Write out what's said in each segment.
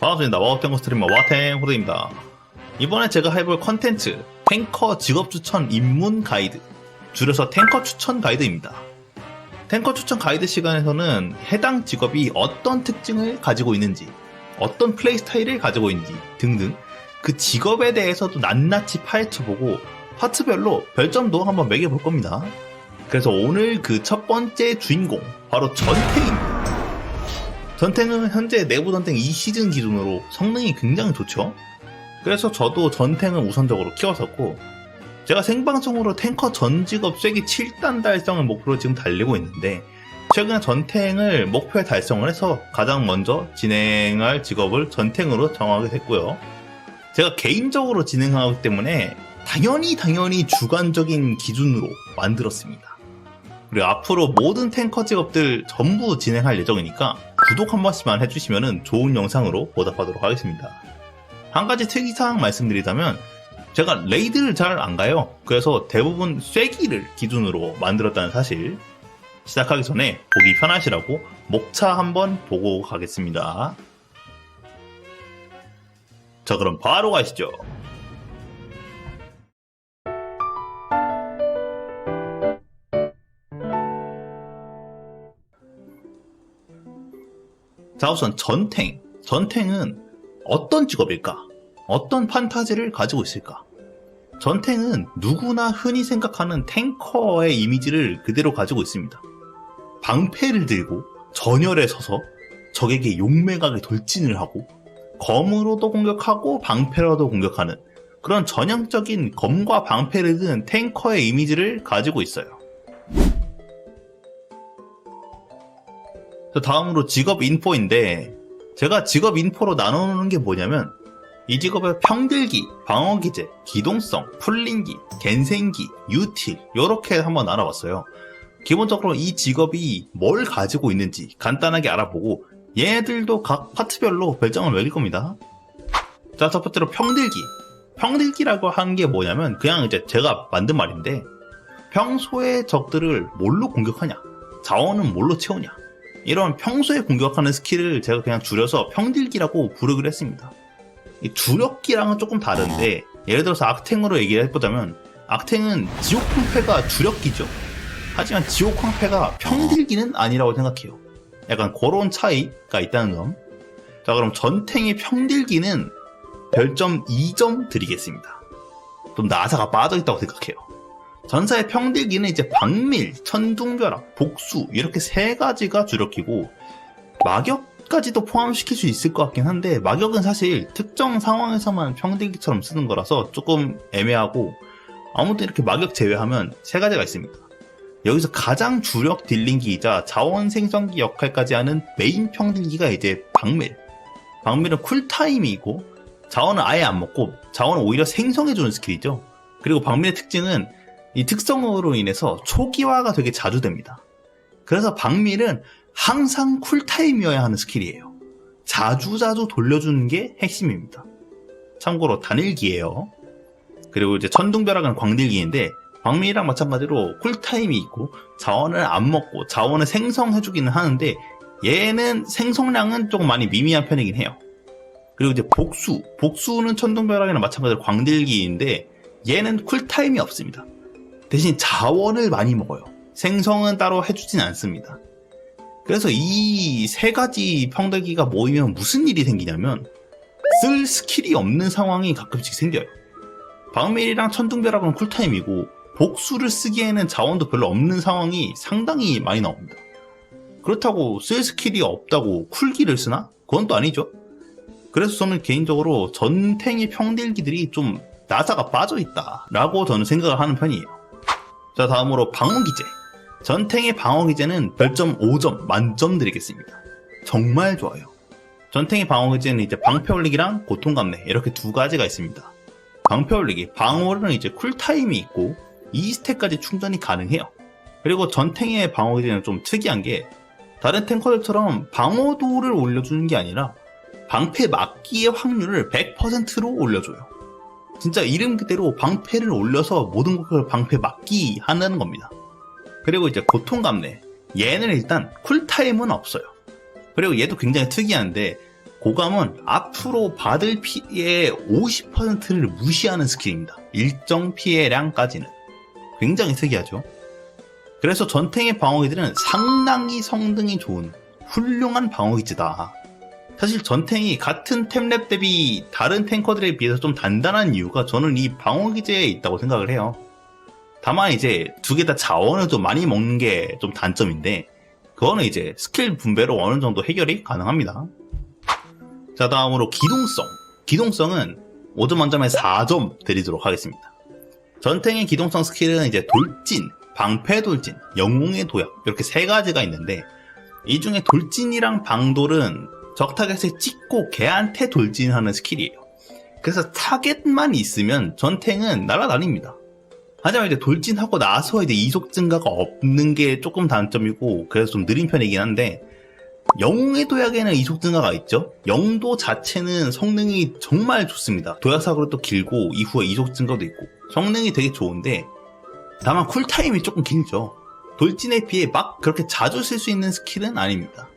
반갑습니다. 와우탱고 스트리머 와탱 호드입니다. 이번에 제가 해볼 컨텐츠 탱커 직업 추천 입문 가이드 줄여서 탱커 추천 가이드입니다. 탱커 추천 가이드 시간에서는 해당 직업이 어떤 특징을 가지고 있는지 어떤 플레이 스타일을 가지고 있는지 등등 그 직업에 대해서도 낱낱이 파헤쳐보고 파트별로 별점도 한번 매겨볼 겁니다. 그래서 오늘 그 첫 번째 주인공 바로 전탱입니다. 전탱은 현재 내부 전탱 2시즌 기준으로 성능이 굉장히 좋죠. 그래서 저도 전탱을 우선적으로 키웠었고 제가 생방송으로 탱커 전 직업 쐐기 7단 달성을 목표로 지금 달리고 있는데 최근에 전탱을 목표에 달성을 해서 가장 먼저 진행할 직업을 전탱으로 정하게 됐고요. 제가 개인적으로 진행하기 때문에 당연히 당연히 주관적인 기준으로 만들었습니다. 그리고 앞으로 모든 탱커 직업들 전부 진행할 예정이니까 구독 한 번씩만 해주시면 좋은 영상으로 보답하도록 하겠습니다. 한 가지 특이사항 말씀드리자면 제가 레이드를 잘 안 가요. 그래서 대부분 쐐기를 기준으로 만들었다는 사실 시작하기 전에 보기 편하시라고 목차 한번 보고 가겠습니다. 자 그럼 바로 가시죠. 자 우선 전탱. 전탱은 어떤 직업일까? 어떤 판타지를 가지고 있을까? 전탱은 누구나 흔히 생각하는 탱커의 이미지를 그대로 가지고 있습니다. 방패를 들고 전열에 서서 적에게 용맹하게 돌진을 하고 검으로도 공격하고 방패로도 공격하는 그런 전형적인 검과 방패를 든 탱커의 이미지를 가지고 있어요. 자, 다음으로 직업 인포인데 제가 직업 인포로 나누는 게 뭐냐면 이 직업의 평들기, 방어기제, 기동성, 풀린기, 갠생기, 유틸 이렇게 한번 알아봤어요. 기본적으로 이 직업이 뭘 가지고 있는지 간단하게 알아보고 얘네들도 각 파트별로 별점을 매길 겁니다. 자, 첫 번째로 평들기. 평들기라고 하는 게 뭐냐면 그냥 이제 제가 만든 말인데 평소에 적들을 뭘로 공격하냐? 자원은 뭘로 채우냐? 이런 평소에 공격하는 스킬을 제가 그냥 줄여서 평들기라고 부르기로 했습니다. 이 주력기랑은 조금 다른데 예를 들어서 악탱으로 얘기를 해보자면 악탱은 지옥황패가 주력기죠. 하지만 지옥황패가 평들기는 아니라고 생각해요. 약간 그런 차이가 있다는 점. 자 그럼 전탱의 평들기는 별점 2점 드리겠습니다. 좀 나사가 빠져있다고 생각해요. 전사의 평들기는 이제 박밀, 천둥벼락, 복수 이렇게 세 가지가 주력기고 막역까지도 포함시킬 수 있을 것 같긴 한데 막역은 사실 특정 상황에서만 평들기처럼 쓰는 거라서 조금 애매하고 아무튼 이렇게 막역 제외하면 세 가지가 있습니다. 여기서 가장 주력 딜링기이자 자원 생성기 역할까지 하는 메인 평들기가 이제 박밀. 박밀은 쿨타임이고 자원을 아예 안 먹고 자원을 오히려 생성해주는 스킬이죠. 그리고 박밀의 특징은 이 특성으로 인해서 초기화가 되게 자주 됩니다. 그래서 박밀은 항상 쿨타임이어야 하는 스킬이에요. 자주자주 돌려주는 게 핵심입니다. 참고로 단일기예요. 그리고 이제 천둥벼락은 광딜기인데 광밀이랑 마찬가지로 쿨타임이 있고 자원을 안 먹고 자원을 생성해주기는 하는데 얘는 생성량은 조금 많이 미미한 편이긴 해요. 그리고 이제 복수, 복수는 천둥벼락이랑 마찬가지로 광딜기인데 얘는 쿨타임이 없습니다. 대신 자원을 많이 먹어요. 생성은 따로 해주진 않습니다. 그래서 이 세 가지 평들기가 모이면 무슨 일이 생기냐면 쓸 스킬이 없는 상황이 가끔씩 생겨요. 방밀이랑 천둥벼락은 쿨타임이고 복수를 쓰기에는 자원도 별로 없는 상황이 상당히 많이 나옵니다. 그렇다고 쓸 스킬이 없다고 쿨기를 쓰나? 그건 또 아니죠. 그래서 저는 개인적으로 전탱의 평들기들이 좀 나사가 빠져있다 라고 저는 생각을 하는 편이에요. 자 다음으로 방어기제. 전탱의 방어기제는 별점 5점 만점 드리겠습니다. 정말 좋아요. 전탱의 방어기제는 이제 방패 올리기랑 고통감내 이렇게 두 가지가 있습니다. 방패 올리기, 방어는 이제 쿨타임이 있고 2스택까지 충전이 가능해요. 그리고 전탱의 방어기제는 좀 특이한 게 다른 탱커들처럼 방어도를 올려주는 게 아니라 방패 맞기의 확률을 100%로 올려줘요. 진짜 이름 그대로 방패를 올려서 모든 것을 방패 맞기 한다는 겁니다. 그리고 이제 고통감내 얘는 일단 쿨타임은 없어요. 그리고 얘도 굉장히 특이한데 고감은 앞으로 받을 피해의 50%를 무시하는 스킬입니다. 일정 피해량까지는. 굉장히 특이하죠. 그래서 전탱의 방어기들은 상당히 성능이 좋은 훌륭한 방어기지다. 사실 전탱이 같은 템랩 대비 다른 탱커들에 비해서 좀 단단한 이유가 저는 이 방어 기제에 있다고 생각을 해요. 다만 이제 두 개 다 자원을 좀 많이 먹는 게 좀 단점인데 그거는 이제 스킬 분배로 어느 정도 해결이 가능합니다. 자 다음으로 기동성. 기동성은 5점 만점에 4점 드리도록 하겠습니다. 전탱의 기동성 스킬은 이제 돌진, 방패 돌진, 영웅의 도약 이렇게 세 가지가 있는데 이 중에 돌진이랑 방돌은 적 타겟을 찍고 걔한테 돌진하는 스킬이에요. 그래서 타겟만 있으면 전탱은 날아다닙니다. 하지만 이제 돌진하고 나서 이제 이속 증가가 없는 게 조금 단점이고 그래서 좀 느린 편이긴 한데 영웅의 도약에는 이속 증가가 있죠. 영도 자체는 성능이 정말 좋습니다. 도약 또 길고 이후에 이속 증가도 있고 성능이 되게 좋은데 다만 쿨타임이 조금 길죠. 돌진에 비해 막 그렇게 자주 쓸 수 있는 스킬은 아닙니다.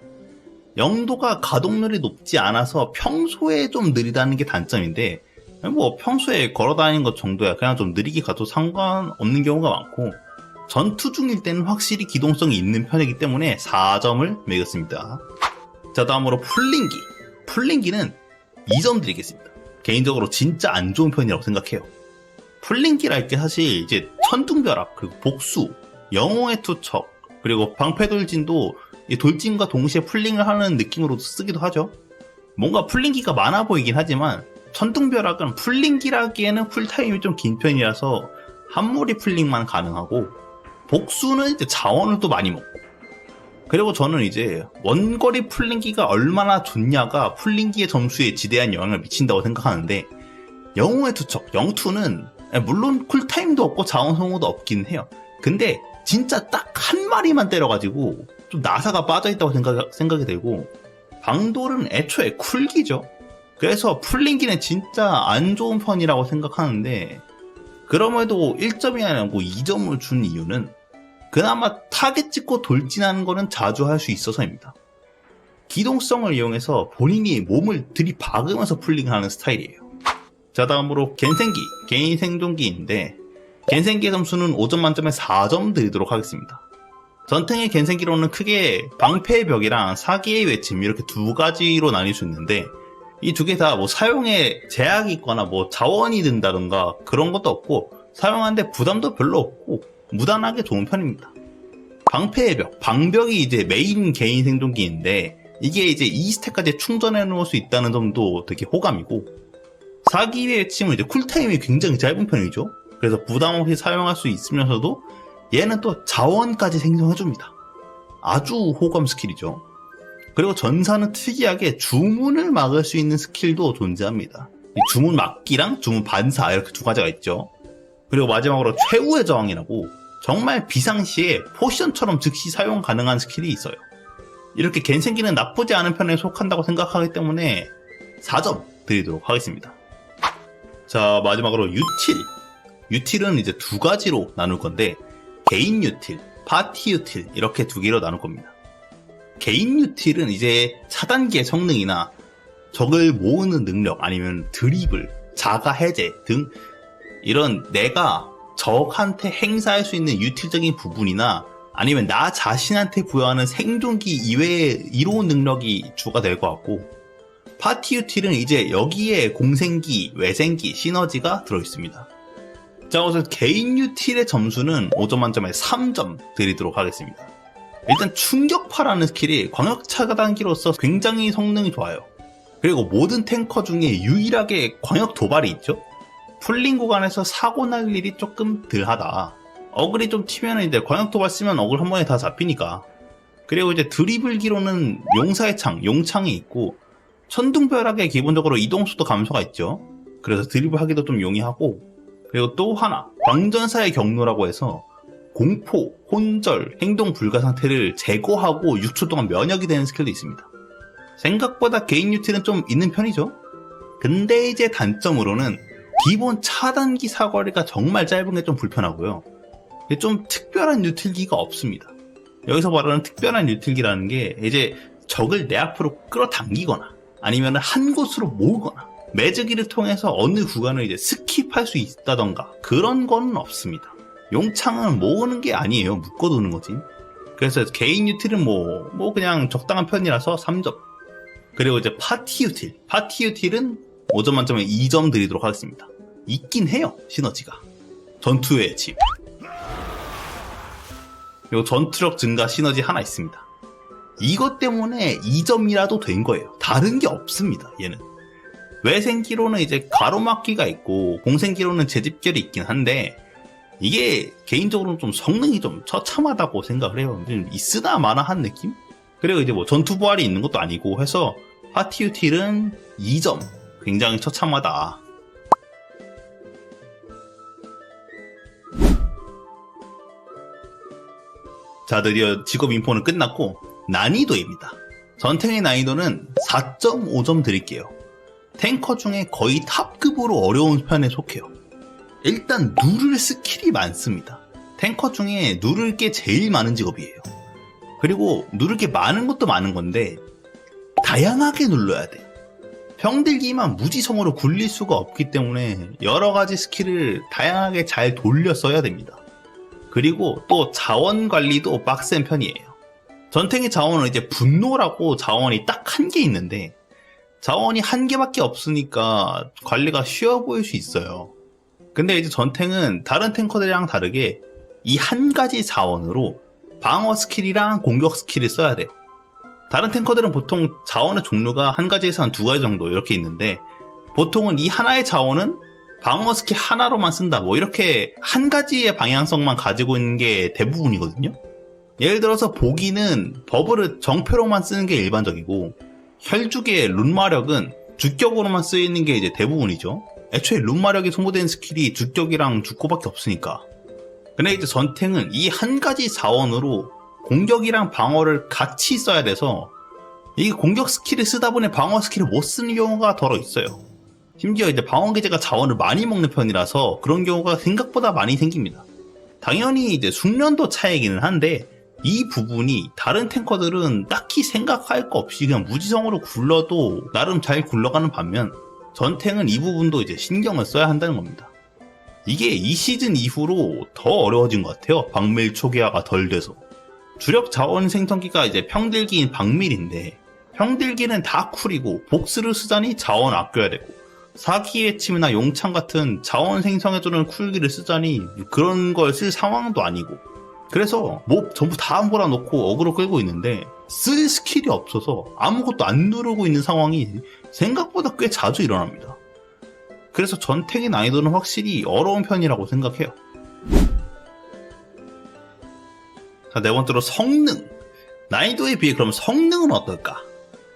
영도가 가동률이 높지 않아서 평소에 좀 느리다는 게 단점인데 뭐 평소에 걸어다니는 것 정도야 그냥 좀 느리게 가도 상관없는 경우가 많고 전투 중일 때는 확실히 기동성이 있는 편이기 때문에 4점을 매겼습니다. 자 다음으로 풀링기 풀링기는 2점 드리겠습니다. 개인적으로 진짜 안 좋은 편이라고 생각해요. 풀링기랄 게 사실 이제 천둥벼락 그리고 복수 영웅의 투척 그리고 방패 돌진도 이 돌진과 동시에 풀링을 하는 느낌으로 쓰기도 하죠. 뭔가 풀링기가 많아 보이긴 하지만 천둥벼락은 풀링기라기에는 쿨타임이 좀 긴 편이라서 한 무리 풀링만 가능하고 복수는 이제 자원을 또 많이 먹고 그리고 저는 이제 원거리 풀링기가 얼마나 좋냐가 풀링기의 점수에 지대한 영향을 미친다고 생각하는데 영웅의 투척 영투는 물론 쿨타임도 없고 자원 소모도 없긴 해요. 근데 진짜 딱 한 마리만 때려가지고 좀 나사가 빠져있다고 생각, 생각이 되고 방돌은 애초에 쿨기죠. 그래서 풀링기는 진짜 안 좋은 편이라고 생각하는데 그럼에도 1점이 아니고 2점을 준 이유는 그나마 타겟 찍고 돌진하는 거는 자주 할 수 있어서입니다. 기동성을 이용해서 본인이 몸을 들이박으면서 풀링하는 스타일이에요. 자 다음으로 겐생기, 개인 생존기인데 겐생기의 점수는 5점 만점에 4점 드리도록 하겠습니다. 전탱의 겐생기로는 크게 방패의 벽이랑 사기의 외침 이렇게 두 가지로 나뉠 수 있는데 이 두 개 다 뭐 사용에 제약이 있거나 뭐 자원이 든다던가 그런 것도 없고 사용하는데 부담도 별로 없고 무난하게 좋은 편입니다. 방패의 벽, 방벽이 이제 메인 개인 생존기인데 이게 이제 2스택까지 충전해 놓을 수 있다는 점도 되게 호감이고 사기의 외침은 이제 쿨타임이 굉장히 짧은 편이죠. 그래서 부담 없이 사용할 수 있으면서도 얘는 또 자원까지 생성해줍니다. 아주 호감 스킬이죠. 그리고 전사는 특이하게 주문을 막을 수 있는 스킬도 존재합니다. 이 주문 막기랑 주문 반사 이렇게 두 가지가 있죠. 그리고 마지막으로 최후의 저항이라고 정말 비상시에 포션처럼 즉시 사용 가능한 스킬이 있어요. 이렇게 겐생기는 나쁘지 않은 편에 속한다고 생각하기 때문에 4점 드리도록 하겠습니다. 자 마지막으로 유틸 유틸은 이제 두 가지로 나눌 건데 개인 유틸, 파티 유틸 이렇게 두 개로 나눌 겁니다. 개인 유틸은 이제 차단기의 성능이나 적을 모으는 능력 아니면 드리블, 자가 해제 등 이런 내가 적한테 행사할 수 있는 유틸적인 부분이나 아니면 나 자신한테 부여하는 생존기 이외의 이로운 능력이 주가 될 것 같고 파티 유틸은 이제 여기에 공생기, 외생기, 시너지가 들어있습니다. 자, 우선 개인 유틸의 점수는 5점 만점에 3점 드리도록 하겠습니다. 일단 충격파라는 스킬이 광역 차단기로서 굉장히 성능이 좋아요. 그리고 모든 탱커 중에 유일하게 광역 도발이 있죠? 풀링 구간에서 사고 날 일이 조금 덜하다. 어글이 좀 튀면 이제 광역 도발 쓰면 어글 한 번에 다 잡히니까. 그리고 이제 드리블기로는 용사의 창, 용창이 있고 천둥벼락에 기본적으로 이동수도 감소가 있죠. 그래서 드리블 하기도 좀 용이하고 그리고 또 하나 광전사의 경로라고 해서 공포, 혼절, 행동 불가 상태를 제거하고 6초 동안 면역이 되는 스킬도 있습니다. 생각보다 개인 유틸은 좀 있는 편이죠. 근데 이제 단점으로는 기본 차단기 사거리가 정말 짧은 게 좀 불편하고요. 좀 특별한 유틸기가 없습니다. 여기서 말하는 특별한 유틸기라는 게 이제 적을 내 앞으로 끌어당기거나 아니면 한 곳으로 모으거나 매즈기를 통해서 어느 구간을 이제 스킵할 수 있다던가 그런 거는 없습니다. 용창은 모으는 게 아니에요. 묶어두는 거지. 그래서 개인 유틸은 뭐, 뭐 그냥 적당한 편이라서 3점. 그리고 이제 파티 유틸. 파티 유틸은 5점 만점에 2점 드리도록 하겠습니다. 있긴 해요. 시너지가. 전투의 집. 그리고 전투력 증가 시너지 하나 있습니다. 이것 때문에 2점이라도 된 거예요. 다른 게 없습니다. 얘는. 외생기로는 이제 가로막기가 있고 공생기로는 재집결이 있긴 한데 이게 개인적으로는 좀 성능이 좀 처참하다고 생각을 해요. 좀 있으나 마나한 느낌? 그리고 이제 뭐 전투 부활이 있는 것도 아니고 해서 파티 유틸은 2점. 굉장히 처참하다. 자, 드디어 직업 인포는 끝났고 난이도입니다. 전탱의 난이도는 4.5점 드릴게요. 탱커 중에 거의 탑급으로 어려운 편에 속해요. 일단 누를 스킬이 많습니다. 탱커 중에 누를 게 제일 많은 직업이에요. 그리고 누를 게 많은 것도 많은 건데 다양하게 눌러야 돼요. 병들기만 무지성으로 굴릴 수가 없기 때문에 여러 가지 스킬을 다양하게 잘 돌려 써야 됩니다. 그리고 또 자원 관리도 빡센 편이에요. 전탱의 자원은 이제 분노라고 자원이 딱 한 개 있는데 자원이 한 개밖에 없으니까 관리가 쉬워 보일 수 있어요. 근데 이제 전탱은 다른 탱커들이랑 다르게 이 한 가지 자원으로 방어 스킬이랑 공격 스킬을 써야 돼요. 다른 탱커들은 보통 자원의 종류가 한 가지에서 한 두 가지 정도 이렇게 있는데 보통은 이 하나의 자원은 방어 스킬 하나로만 쓴다. 뭐 이렇게 한 가지의 방향성만 가지고 있는 게 대부분이거든요. 예를 들어서 보기는 버블을 정표로만 쓰는 게 일반적이고 혈죽의 룬마력은 주격으로만 쓰이는 게 이제 대부분이죠. 애초에 룬마력에 소모된 스킬이 주격이랑 주코밖에 없으니까. 근데 이제 전탱은 이 한 가지 자원으로 공격이랑 방어를 같이 써야 돼서 이게 공격 스킬을 쓰다 보니 방어 스킬을 못 쓰는 경우가 더러 있어요. 심지어 이제 방어 기제가 자원을 많이 먹는 편이라서 그런 경우가 생각보다 많이 생깁니다. 당연히 이제 숙련도 차이기는 한데 이 부분이 다른 탱커들은 딱히 생각할 거 없이 그냥 무지성으로 굴러도 나름 잘 굴러가는 반면 전탱은 이 부분도 이제 신경을 써야 한다는 겁니다. 이게 이 시즌 이후로 더 어려워진 것 같아요. 박밀 초기화가 덜 돼서. 주력 자원 생성기가 이제 평들기인 박밀인데 평들기는 다 쿨이고 복스를 쓰자니 자원 아껴야 되고 사기의 침이나 용창 같은 자원 생성해주는 쿨기를 쓰자니 그런 걸 쓸 상황도 아니고 그래서 뭐 전부 다 몰아놓고 어그로 끌고 있는데 쓸 스킬이 없어서 아무것도 안 누르고 있는 상황이 생각보다 꽤 자주 일어납니다. 그래서 전탱의 난이도는 확실히 어려운 편이라고 생각해요. 자, 네 번째로 성능. 난이도에 비해 그럼 성능은 어떨까?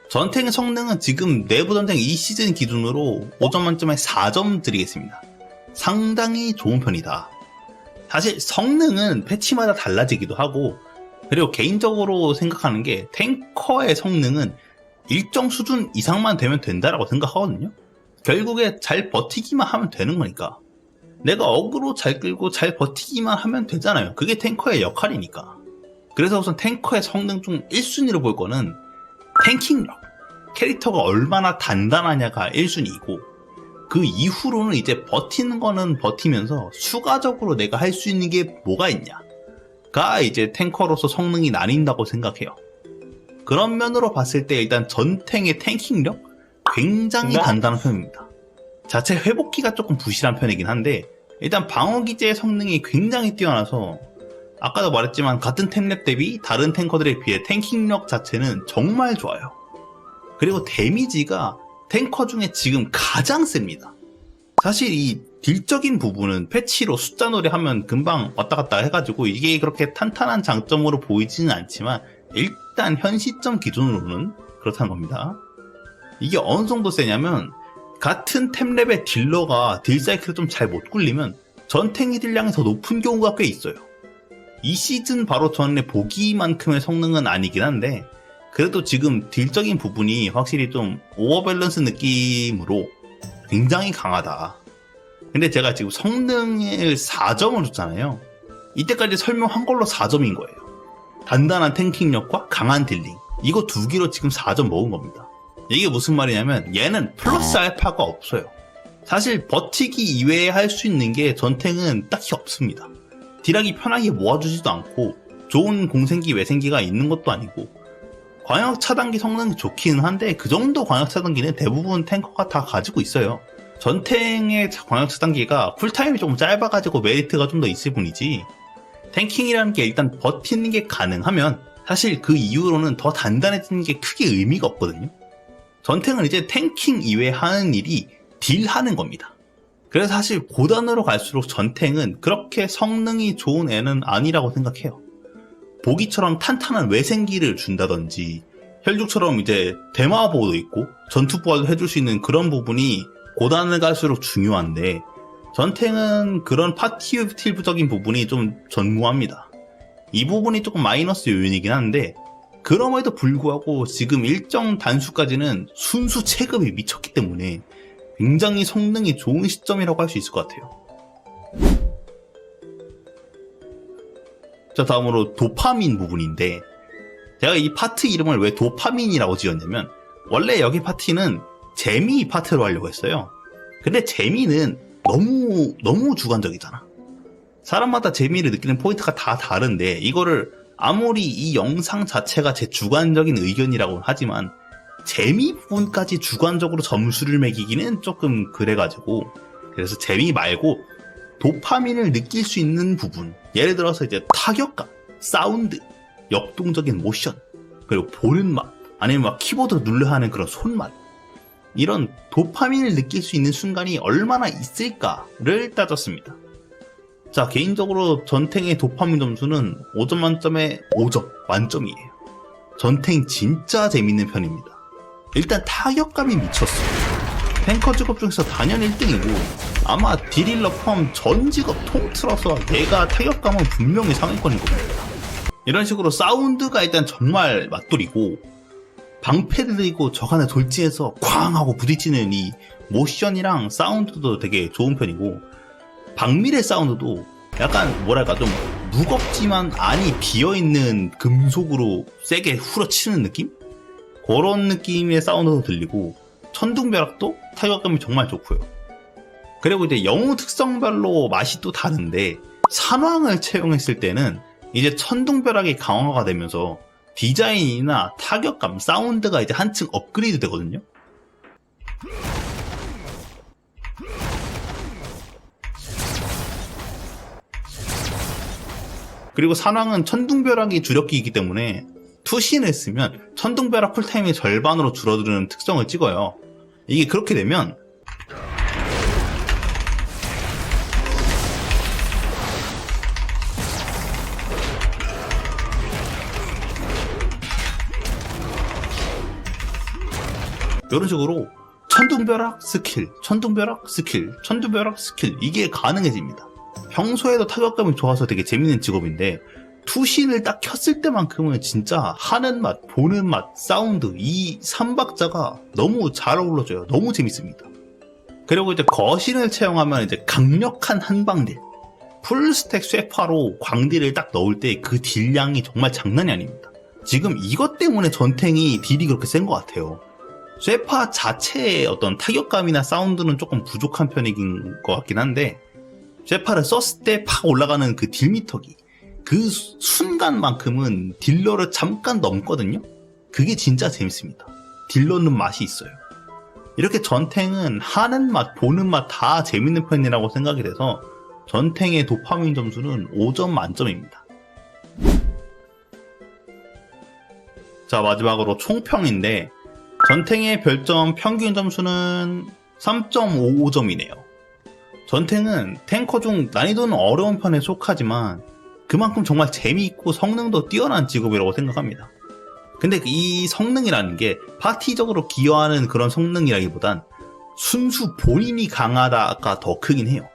전탱의 성능은 지금 내부 전쟁 이 시즌 기준으로 5점 만점에 4점 드리겠습니다. 상당히 좋은 편이다. 사실 성능은 패치마다 달라지기도 하고 그리고 개인적으로 생각하는 게 탱커의 성능은 일정 수준 이상만 되면 된다라고 생각하거든요. 결국에 잘 버티기만 하면 되는 거니까. 내가 어그로 잘 끌고 잘 버티기만 하면 되잖아요. 그게 탱커의 역할이니까. 그래서 우선 탱커의 성능 중 1순위로 볼 거는 탱킹력. 캐릭터가 얼마나 단단하냐가 1순위이고 그 이후로는 이제 버티는 거는 버티면서 추가적으로 내가 할 수 있는 게 뭐가 있냐가 이제 탱커로서 성능이 나뉜다고 생각해요. 그런 면으로 봤을 때 일단 전탱의 탱킹력 굉장히 네. 단단한 편입니다. 자체 회복기가 조금 부실한 편이긴 한데 일단 방어 기제의 성능이 굉장히 뛰어나서 아까도 말했지만 같은 템랩 대비 다른 탱커들에 비해 탱킹력 자체는 정말 좋아요. 그리고 데미지가 탱커 중에 지금 가장 셉니다. 사실 이 딜적인 부분은 패치로 숫자 놀이 하면 금방 왔다 갔다 해가지고 이게 그렇게 탄탄한 장점으로 보이지는 않지만 일단 현 시점 기준으로는 그렇다는 겁니다. 이게 어느 정도 세냐면 같은 템랩의 딜러가 딜 사이클을 좀 잘 못 굴리면 전탱이 딜량이 더 높은 경우가 꽤 있어요. 이 시즌 바로 전에 보기만큼의 성능은 아니긴 한데 그래도 지금 딜적인 부분이 확실히 좀 오버밸런스 느낌으로 굉장히 강하다. 근데 제가 지금 성능을 4점을 줬잖아요. 이때까지 설명한 걸로 4점인 거예요. 단단한 탱킹력과 강한 딜링. 이거 두 개로 지금 4점 먹은 겁니다. 이게 무슨 말이냐면 얘는 플러스 알파가 없어요. 사실 버티기 이외에 할 수 있는 게 전탱은 딱히 없습니다. 딜하기 편하게 모아주지도 않고 좋은 공생기 외생기가 있는 것도 아니고 광역 차단기 성능이 좋기는 한데 그 정도 광역 차단기는 대부분 탱커가 다 가지고 있어요. 전탱의 광역 차단기가 쿨타임이 조금 짧아가지고 메리트가 좀 더 있을 뿐이지 탱킹이라는 게 일단 버티는 게 가능하면 사실 그 이후로는 더 단단해지는 게 크게 의미가 없거든요. 전탱은 이제 탱킹 이외에 하는 일이 딜하는 겁니다. 그래서 사실 고단으로 갈수록 전탱은 그렇게 성능이 좋은 애는 아니라고 생각해요. 보기처럼 탄탄한 외생기를 준다든지 혈육처럼 이제 대마보도 있고 전투 부활도 해줄 수 있는 그런 부분이 고단을 갈수록 중요한데 전탱은 그런 파티 틸부적인 부분이 좀 전무합니다. 이 부분이 조금 마이너스 요인이긴 한데 그럼에도 불구하고 지금 일정 단수까지는 순수 체급이 미쳤기 때문에 굉장히 성능이 좋은 시점이라고 할 수 있을 것 같아요. 자, 다음으로 도파민 부분인데, 제가 이 파트 이름을 왜 도파민이라고 지었냐면, 원래 여기 파티는 재미 파트로 하려고 했어요. 근데 재미는 너무, 너무 주관적이잖아. 사람마다 재미를 느끼는 포인트가 다 다른데, 이거를 아무리 이 영상 자체가 제 주관적인 의견이라고 하지만, 재미 부분까지 주관적으로 점수를 매기기는 조금 그래가지고, 그래서 재미 말고, 도파민을 느낄 수 있는 부분. 예를 들어서 이제 타격감, 사운드, 역동적인 모션, 그리고 보는 맛, 아니면 막 키보드 눌러 하는 그런 손맛. 이런 도파민을 느낄 수 있는 순간이 얼마나 있을까를 따졌습니다. 자, 개인적으로 전탱의 도파민 점수는 5점 만점에 5점 만점이에요. 전탱 진짜 재밌는 편입니다. 일단 타격감이 미쳤어요. 탱커 직업 중에서 단연 1등이고 아마 디릴러 포함 전 직업 통틀어서 얘가 타격감은 분명히 상위권인 겁니다. 이런 식으로 사운드가 일단 정말 맛돌이고 방패를 들고 저간에 돌진해서 쾅 하고 부딪히는 이 모션이랑 사운드도 되게 좋은 편이고 박밀의 사운드도 약간 뭐랄까 좀 무겁지만 안이 비어있는 금속으로 세게 후려치는 느낌? 그런 느낌의 사운드도 들리고 천둥벼락도 타격감이 정말 좋고요. 그리고 이제 영웅 특성별로 맛이 또 다른데 산왕을 채용했을 때는 이제 천둥벼락이 강화가 되면서 디자인이나 타격감, 사운드가 이제 한층 업그레이드 되거든요. 그리고 산왕은 천둥벼락이 주력기이기 때문에 투신을 쓰면 천둥벼락 쿨타임의 절반으로 줄어드는 특성을 찍어요. 이게 그렇게 되면 이런 식으로 천둥벼락 스킬, 천둥벼락 스킬, 천둥벼락 스킬 이게 가능해집니다. 평소에도 타격감이 좋아서 되게 재밌는 직업인데 투신을 딱 켰을 때만큼은 진짜 하는 맛, 보는 맛, 사운드 이 3박자가 너무 잘 어우러져요. 너무 재밌습니다. 그리고 이제 거신을 채용하면 이제 강력한 한방딜 풀스택 쇠파로 광딜을 딱 넣을 때 그 딜량이 정말 장난이 아닙니다. 지금 이것 때문에 전탱이 딜이 그렇게 센 것 같아요. 쇠파 자체의 어떤 타격감이나 사운드는 조금 부족한 편인 것 같긴 한데 쇠파를 썼을 때 팍 올라가는 그 딜미터기 그 순간만큼은 딜러를 잠깐 넘거든요. 그게 진짜 재밌습니다. 딜러는 맛이 있어요. 이렇게 전탱은 하는 맛, 보는 맛 다 재밌는 편이라고 생각이 돼서 전탱의 도파민 점수는 5점 만점입니다. 자, 마지막으로 총평인데 전탱의 별점 평균 점수는 3.55점이네요. 전탱은 탱커 중 난이도는 어려운 편에 속하지만 그만큼 정말 재미있고 성능도 뛰어난 직업이라고 생각합니다. 근데 이 성능이라는 게 파티적으로 기여하는 그런 성능이라기보단 순수 본인이 강하다가 더 크긴 해요.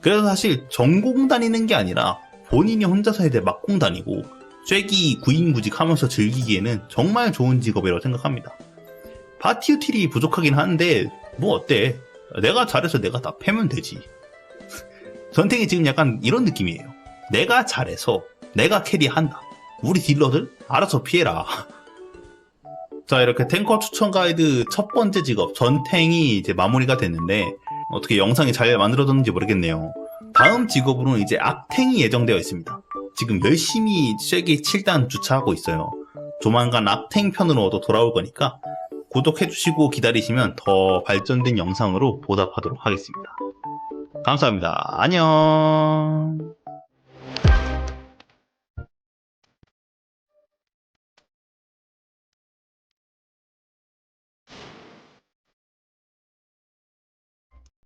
그래서 사실 전공 다니는 게 아니라 본인이 혼자서 애들 막공 다니고 쐐기 구인구직 하면서 즐기기에는 정말 좋은 직업이라고 생각합니다. 파티 유틸이 부족하긴 한데 뭐 어때? 내가 잘해서 내가 다 패면 되지. 전탱이 지금 약간 이런 느낌이에요. 내가 잘해서 내가 캐리한다. 우리 딜러들 알아서 피해라. 자, 이렇게 탱커 추천 가이드 첫 번째 직업, 전탱이 이제 마무리가 됐는데, 어떻게 영상이 잘 만들어졌는지 모르겠네요. 다음 직업으로는 이제 악탱이 예정되어 있습니다. 지금 열심히 쉐기 7단 주차하고 있어요. 조만간 악탱 편으로도 돌아올 거니까, 구독해주시고 기다리시면 더 발전된 영상으로 보답하도록 하겠습니다. 감사합니다. 안녕.